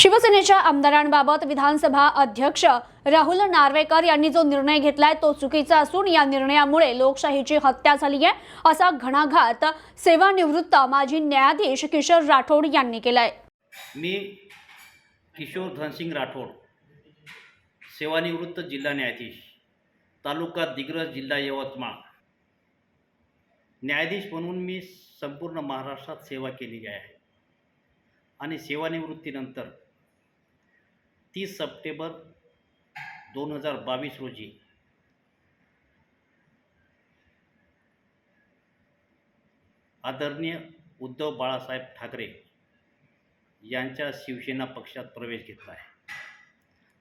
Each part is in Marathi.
शिवसेनेच्या आमदारांबाबत विधानसभा अध्यक्ष राहुल नार्वेकर यांनी जो निर्णय घेतलाय तो चुकीचा असून या निर्णयामुळे लोकशाहीची हत्या झाली आहे असा घणाघात सेवानिवृत्त माजी न्यायाधीश किशोर राठोड यांनी केलाय. मी किशोर धनसिंग राठोड सेवानिवृत्त जिल्हा न्यायाधीश तालुका दिग्रज जिल्हा यवतमाळ. न्यायाधीश म्हणून मी संपूर्ण महाराष्ट्रात सेवा केलेली आहे. आणि सेवानिवृत्तीनंतर तीस सप्टेंबर दोन हजार बावीस रोजी. आदरणीय उद्धव बाळासाहेब ठाकरे यांच्या शिवसेना पक्षात प्रवेश घेतला आहे.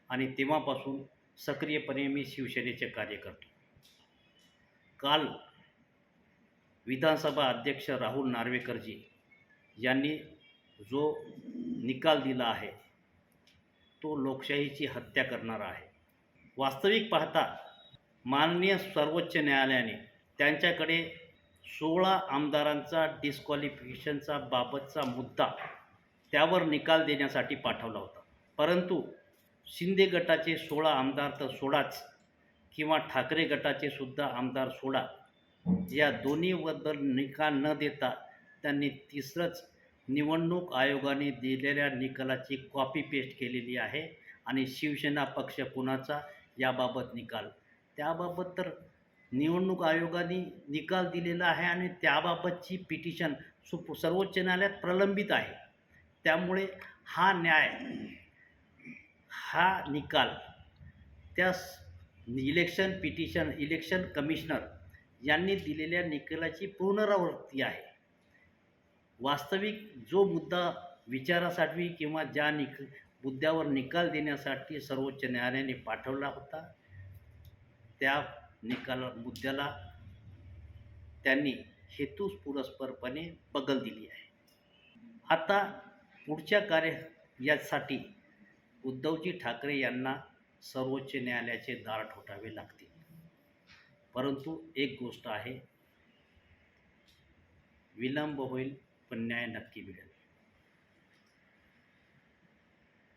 आणि तेव्हापासून सक्रियपणे मी शिवसेनेचे कार्य करतो. काल विधानसभा अध्यक्ष राहुल नार्वेकरजी यांनी जो निकाल दिला आहे तो लोकशाहीची हत्या करणारा आहे. वास्तविक पाहता माननीय सर्वोच्च न्यायालयाने त्यांच्याकडे सोळा आमदारांचा डिस्क्वालिफिकेशनचा बाबतचा मुद्दा त्यावर निकाल देण्यासाठी पाठवला होता. परंतु शिंदे गटाचे सोळा आमदार तर सोडाच किंवा ठाकरे गटाचे सुद्धा आमदार सोडा. या दोन्हीबद्दल निकाल न देता त्यांनी तिसरंच निवडणूक आयोगाने दिलेल्या निकालाची कॉपी पेस्ट केलेली आहे आणि शिवसेना पक्ष कुणाचा याबाबत निकाल. त्याबाबत तर निवडणूक आयोगाने निकाल दिलेला आहे आणि त्याबाबतची पिटिशन सुप सर्वोच्च न्यायालयात प्रलंबित आहे. त्यामुळे हा न्याय हा निकाल त्या इलेक्शन पिटिशन इलेक्शन कमिशनर यांनी दिलेल्या निकालाची पुनरावृत्ती आहे. वास्तविक जो मुद्दा विचारासाठी किंवा ज्या निक मुद्द्यावर निकाल देण्यासाठी सर्वोच्च न्यायालयाने पाठवला होता त्या निकाला मुद्द्याला त्यांनी हेतुपुरस्परपणे बगल दिली आहे. आता पुढच्या कार्य यासाठी उद्धवजी ठाकरे यांना सर्वोच्च न्यायालयाचे दार ठोठावे लागतील. परंतु एक गोष्ट आहे विलंब होईल पण न्याय नक्की मिळेल.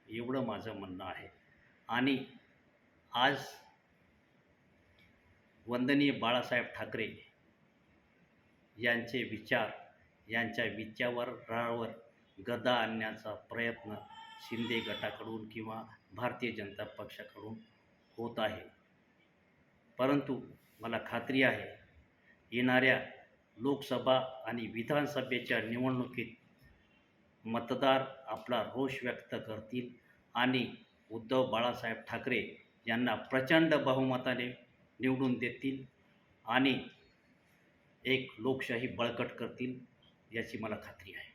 एवढं माझं म्हणणं आहे. आणि आज वंदनीय बाळासाहेब ठाकरे यांचे विचार यांच्या विचारावर गदा आणण्याचा प्रयत्न शिंदे गटाकडून किंवा भारतीय जनता पक्षाकडून होत आहे. परंतु मला खात्री आहे येणाऱ्या लोकसभा आणि विधानसभेच्या निवडणुकीत मतदार आपला रोष व्यक्त करतील आणि उद्धव बाळासाहेब ठाकरे यांना प्रचंड बहुमताने निवडून देतील आणि एक लोकशाही बळकट करतील याची मला खात्री आहे.